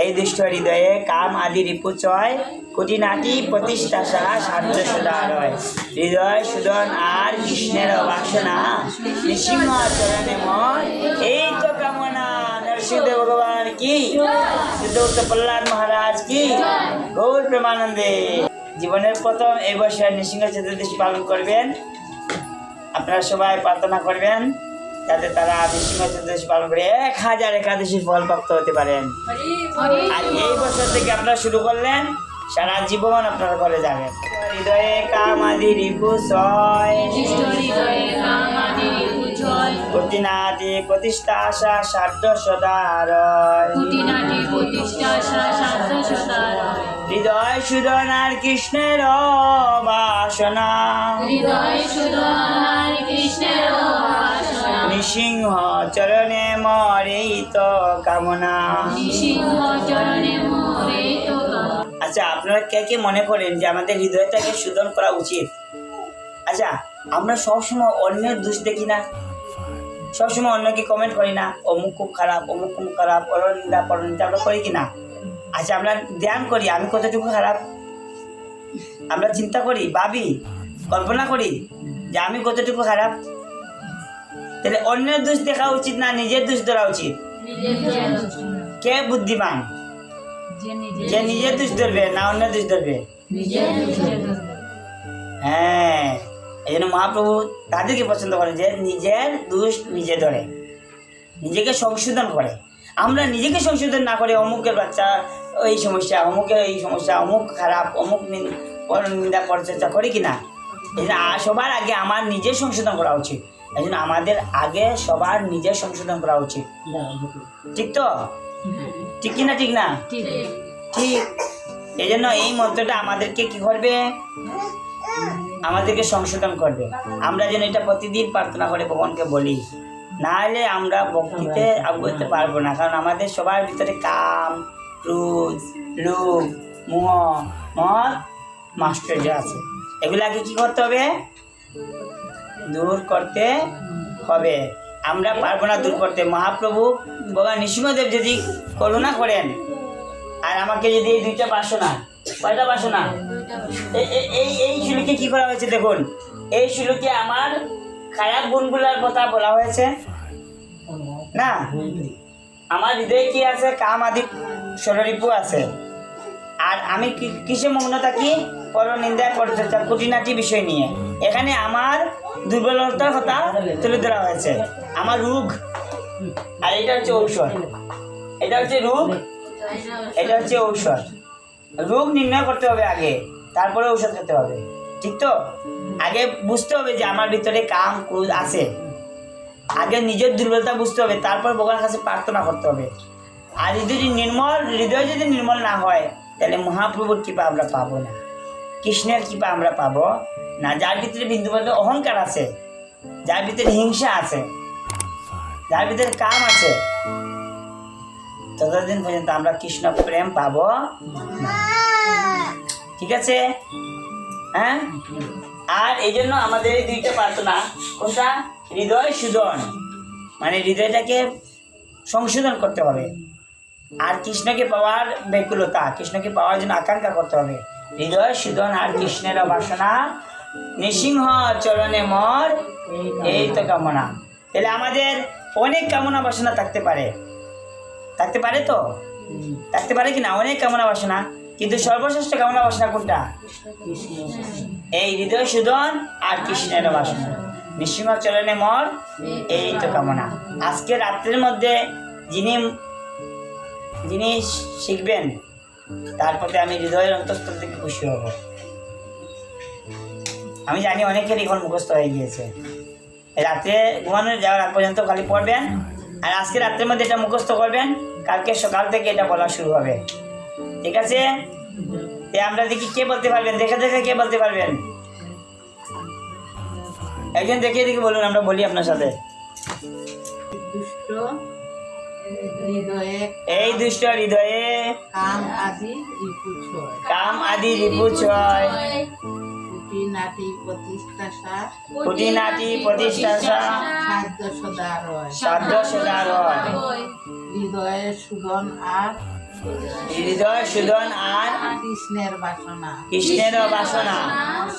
এই দুষ্ট হৃদয়ে কাম আদি রিপুচয় কোটি নাটি প্রতিষ্ঠা সাহা সাধ্য সুদারয় হৃদয় সুদন আর কৃষ্ণের বাসনা নৃসিংহ চরণে মন এই তো কামনা নরসিংহ ভগবান কি? সিদ্ধ প্রহ্লাদ মহারাজ কি? গৌর প্রেমানন্দে। জীবনের প্রথম এই বছর নৃসিংহ চতুর্দশী পালন করবেন। আপনারা সবাই প্রার্থনা করবেন। যাতে তারা চতুর্দশী পালন করে এক হাজার একাদশীর ফল প্রাপ্ত হতে পারেন। আর এই বছর থেকে আপনারা শুরু করলেন সারা জীবন আপনারা করে যাবেন। হৃদয়ে কামাদি রিপু ছয়। প্রতিনাদি প্রতিষ্ঠা আশা সাধ্য সদারয় হৃদয় সুদনার কৃষ্ণের বাসনা নৃসিংহ চরণে মরেই তো কামনা। আচ্ছা আপনারা কে কে মনে করেন যে আমাদের হৃদয়টাকে শোধন করা উচিত? আচ্ছা আমরা সবসময় অন্যের দোষ দেখি না। সবসময় অন্যকে কমেন্ট করি না অমুক খুব খারাপ অমুক খুব খারাপ পরনিন্দা পরনিন্দা আমরা করি কি না? আচ্ছা আমরা ধ্যান করি আমি কতটুকু খারাপ? আমরা চিন্তা করি ভাবি কল্পনা করি যে আমি কতটুকু খারাপ? তাহলে অন্যের দোষ দেখা উচিত না নিজের দোষ ধরা উচিত? কে বুদ্ধিমান? যে নিজের দোষ ধরবে না অন্যের দোষ ধরবে? হ্যাঁ এই জন্য মহাপ্রভু তাদেরকে পছন্দ করে যে নিজের দোষ নিজে ধরে, নিজেকে সংশোধন করে। আমরা নিজেকে সংশোধন না করে অমুকের বাচ্চা এই সমস্যা, অমুকের এই সমস্যা, অমুক খারাপ, অমুক নিন্দা পরচর্চা করি কি না এই সবার আগে আমার নিজের সংশোধন করা উচিত। এই জন্য আমাদের আগে সবার নিজের সংশোধন করা উচিত। ঠিক তো? ঠিক কি না ঠিক না? ঠিক। এই জন্য এই মন্ত্রটা আমাদেরকে কি করবে? আমাদেরকে সংশোধন করবে। আমরা যেন এটা প্রতিদিন প্রার্থনা করে ভগবানকে বলি। না হলে আমরা ভক্তিতে আগুতে পারব না। কারণ আমাদের সবার ভিতরে কাম ক্রোধ লোভ মোহ মত মাস্টার্য আছে। এগুলাকে কি করতে হবে? দূর করতে হবে। আমরা পারব না দূর করতে। মহাপ্রভু, ভগবান নৃসিংহদেব যদি করুণা করেন, আর আমাকে যদি এই দুইটা বাসনা কয়টা বাসনা এই এই শ্লোকে কি করা হয়েছে দেখুন। এই শ্লোকে আমার খারাপ গুণগুলার কথা বলা হয়েছে। না, আমার হৃদয়ে কি আছে? কাম আদি ষড়রিপু আছে। আর আমি কিসে মগ্ন থাকি? পরনিন্দা পরচর্চা খুঁটিনাটি বিষয় নিয়ে। এখানে আমার দুর্বলতার কথা তুলে ধরা হয়েছে। আমার রোগ। আর এটা হচ্ছে ঔষধ। এটা হচ্ছে রোগ। এটা হচ্ছে ঔষধ। রোগ নির্ণয় করতে হবে আগে। তারপরে ঔষধ খেতে হবে। ঠিক তো? আগে বুঝতে হবে যে আমার ভিতরে কাম, ক্রোধ আছে। আগে নিজের দুর্বলতা বুঝতে হবে। তারপর ভগবানের কাছে প্রার্থনা করতে হবে। আর যদি নির্মল, হৃদয় যদি নির্মল না হয় তাহলে মহাপ্রভুর কৃপা আমরা পাবো না। কৃষ্ণের কৃপা আমরা পাবো না। যার ভিতরে বিন্দু বিন্দুমাত্র অহংকার আছে, যার ভিতরে হিংসা আছে, যার ভিতরে কাম আছে, ততদিন পর্যন্ত আমরা কৃষ্ণ প্রেম পাবো। ঠিক আছে? হ্যাঁ? আর এই জন্য আমাদের এই দুইটা প্রার্থনা, কোনটা? হৃদয় সুদন। মানে হৃদয়টাকে সংশোধন করতে হবে। আর কৃষ্ণকে পাওয়ার ব্যাকুলতা, কৃষ্ণকে পাওয়ার জন্য আকাঙ্ক্ষা করতে হবে। হৃদয় সুদন আর কৃষ্ণের বাসনা। নৃসিংহ চরণে মর, এই তো কামনা। তাহলে আমাদের অনেক কামনা বাসনা থাকতে পারে। থাকতে পারে তো? থাকতে পারে কি না? অনেক কামনা বাসনা। কিন্তু সর্বশ্রেষ্ঠ কামনা বাসনা কোনটা? এই হৃদয় সুদন আর কৃষ্ণের বাসনা। নৃসিংহ চরণে মর, এই তো কামনা। আজকে রাত্রের মধ্যে যিনি যিনি শিখবেন, তার প্রতি আমি হৃদয়ের অন্তঃস্থল থেকে খুশি হব। আমি জানি অনেকের এখন মুখস্থ হয়ে গিয়েছে। রাত্রে ঘুমানো যাওয়ার আগ পর্যন্ত খালি পড়বেন, আর আজকে রাত্রের মধ্যে এটা মুখস্থ করবেন, কালকে সকাল থেকে এটা বলা শুরু হবে। ঠিক আছে? আমরা দেখি কে বলতে পারবেন? দেখে দেখে কে বলতে পারবেন? একজন দেখে দেখে বলুন, আমরা বলি আপনার সাথে। দুষ্ট এই দুষ্ট হৃদয়ে কাম আদি রিপু ছয়। কাম আদি রিপু ছয়। কুটি নাটি প্রতিষ্ঠা সার খুঁটিনাটি প্রতিষ্ঠা খাদ্য সদা রয়। সাধ্য সদা রয়। হৃদয়ে সুদন আর হৃদয় সুদন আর কৃষ্ণের বাসনা। কৃষ্ণের বাসনা।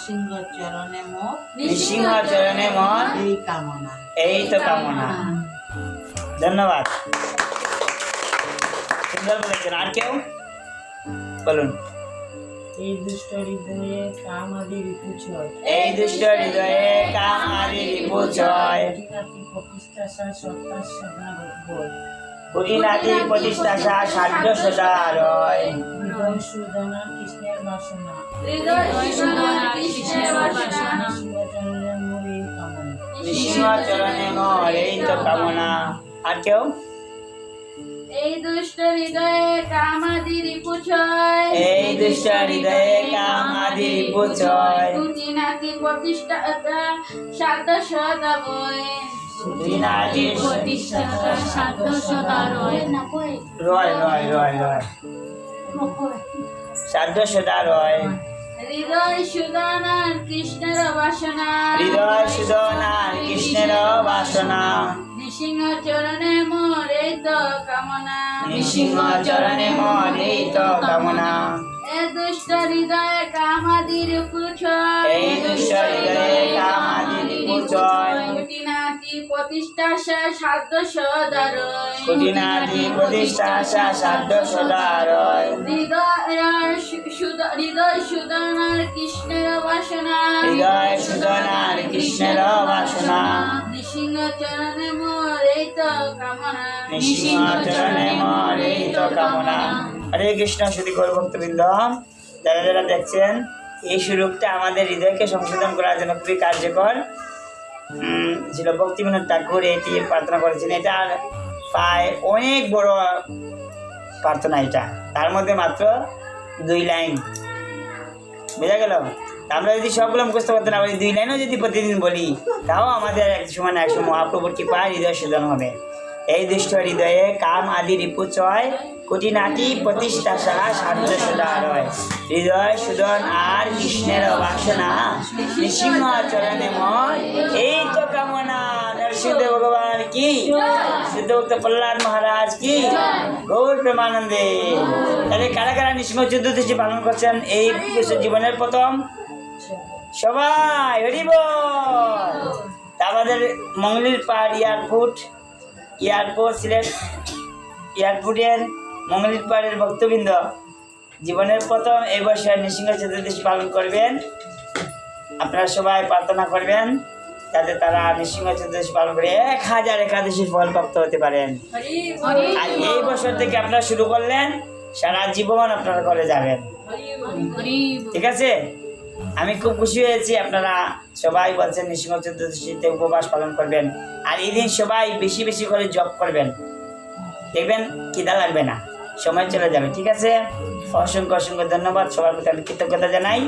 সিংহ চরণে মোর নৃসিংহ চরণে মন এই কামনা। এই তো কামনা। ধন্যবাদ। আর কেউ? বলুন। এই দুষ্ট হৃদয়ে কাম আদি রিপু ছয় এই দুষ্ট হৃদয়ে কাম আদি রিপু ছয় প্রতিষ্ঠা সত্তা সদা বল কুটিনাতি প্রতিষ্ঠা সাধ্য সদা রয় হৃদয় সুদনা কৃষ্ণের বাসনা। হৃদয় কৃষ্ণের বাসনা। চরণে মর এই তো কামনা। আর কেউ? এই দুষ্ট হৃদয়ে কামাদি রিপুছয় এই দুষ্ট হৃদয়ে কাম আদি রিপু ছয় দুটি নাতি প্রতিষ্ঠা সাধ্য সদা বয়। কুটিনাতি প্রতিষ্ঠা সাধ্য সদা রয়। রয় রয় রয় রয়। সাধ্য সদা রয়। হৃদয় সুদানার কৃষ্ণের বাসনা। হৃদয় সুদনার কৃষ্ণের বাসনা। নৃসিংহ চরণে মোর এই তো কামনা। নৃসিংহ চরণে মর এই তো কামনা। এ দুষ্ট হৃদয়ে কামাদি রিপু ছয় এই দুষ্ট হৃদয়ে কাম আদি রিপু ছয় দুটি নাতি প্রতিষ্ঠা সাধ্য সদা রয় কুটিনাতি প্রতিষ্ঠা সাধ্য সদা রয় হৃদয় হৃদয় সুদনার কৃষ্ণের বাসনা। হৃদয় সুদনার কৃষ্ণের বাসনা। নৃসিংহ চরণে মোর এই তো কামনা। হরে কৃষ্ণ, শুধু ভক্তবৃন্দ যারা যারা দেখছেন, এই সুরূপটা আমাদের হৃদয়কে সংশোধন করার জন্য খুবই কার্যকর। ছিল ভক্তিবিনোদ ঠাকুর এটি প্রার্থনা করেছেন। এটা প্রায় অনেক বড় প্রার্থনা এটা। তার মধ্যে মাত্র দুই লাইন। বোঝা গেল? আমরা যদি সবগুলো মুখস্থ করতে না দুই লাইনও যদি প্রতিদিন বলি, তাও আমাদের এক সময় না এক সময় মহাপ্রভুর কৃপা হৃদয় শোধন হবে। এই দুষ্ট হৃদয়ে কাম আদি রিপু চয় কোটি নাটি প্রতিষ্ঠা সাহা সাধ্য সদারয় হৃদয় সুদন আর কৃষ্ণের বাসনা নৃসিংহ চরণে ময়। এই তো কামনা, নরসিংহ ভগবান কি? সিদ্ধ ভক্ত প্রহ্লাদ মহারাজ কি? গৌর প্রেমানন্দে। তাহলে কারা কারা নৃসিংহ চতুর্দশী পালন করছেন এই জীবনের প্রথম? সবাই হরিব আমাদের মঙ্গলির পাহাড় এয়ারপোর্ট এয়ারপোর্ট সিলেট এয়ারপোর্টের মঙ্গলির পাহাড়ের ভক্তবৃন্দ। জীবনের প্রথম এই বছর নৃসিংহ চতুর্দশী পালন করবেন। আপনারা সবাই প্রার্থনা করবেন যাতে তারা নৃসিংহ চতুর্দশী পালন করে এক হাজার একাদশীর ফল প্রাপ্ত হতে পারেন। আর এই বছর থেকে আপনারা শুরু করলেন সারা জীবন আপনারা করে যাবেন। ঠিক আছে? আমি খুব খুশি হয়েছি আপনারা সবাই বলছেন নৃসিংহ চতুর্দশীতে উপবাস পালন করবেন। আর এই দিন সবাই বেশি বেশি করে জব করবেন। দেখবেন খিদা লাগবে না সময় চলে যাবে ঠিক আছে? অসংখ্য অসংখ্য ধন্যবাদ সবার প্রতি আমি কৃতজ্ঞতা জানাই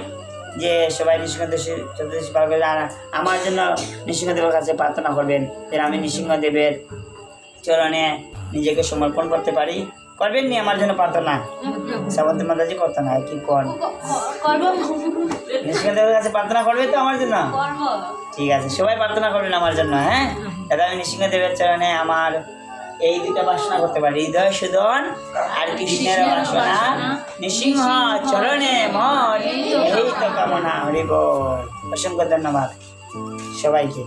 যে সবাই নৃসিংহদেশী চতুর্দশী পালন করে আর আমার জন্য নৃসিংহদেবের কাছে প্রার্থনা করবেন যেন আমি নৃসিংহদেবের চরণে নিজেকে সমর্পণ করতে পারি। করবেন নি আমার জন্য প্রার্থনা? সাবন্ত মাতাজি করতে না কি কর নৃসিংহদেবের কাছে প্রার্থনা করবে তো আমার জন্য? ঠিক আছে সবাই প্রার্থনা করবেন আমার জন্য হ্যাঁ? দাদা আমি নৃসিংহদেবের চরণে আমার এই দুটা বাসনা করতে পারি। হৃদয় সুদন আর কৃষ্ণের বাসনা। নৃসিংহ চরণে মন এই তো। কামনা হরিব অসংখ্য ধন্যবাদ সবাইকে।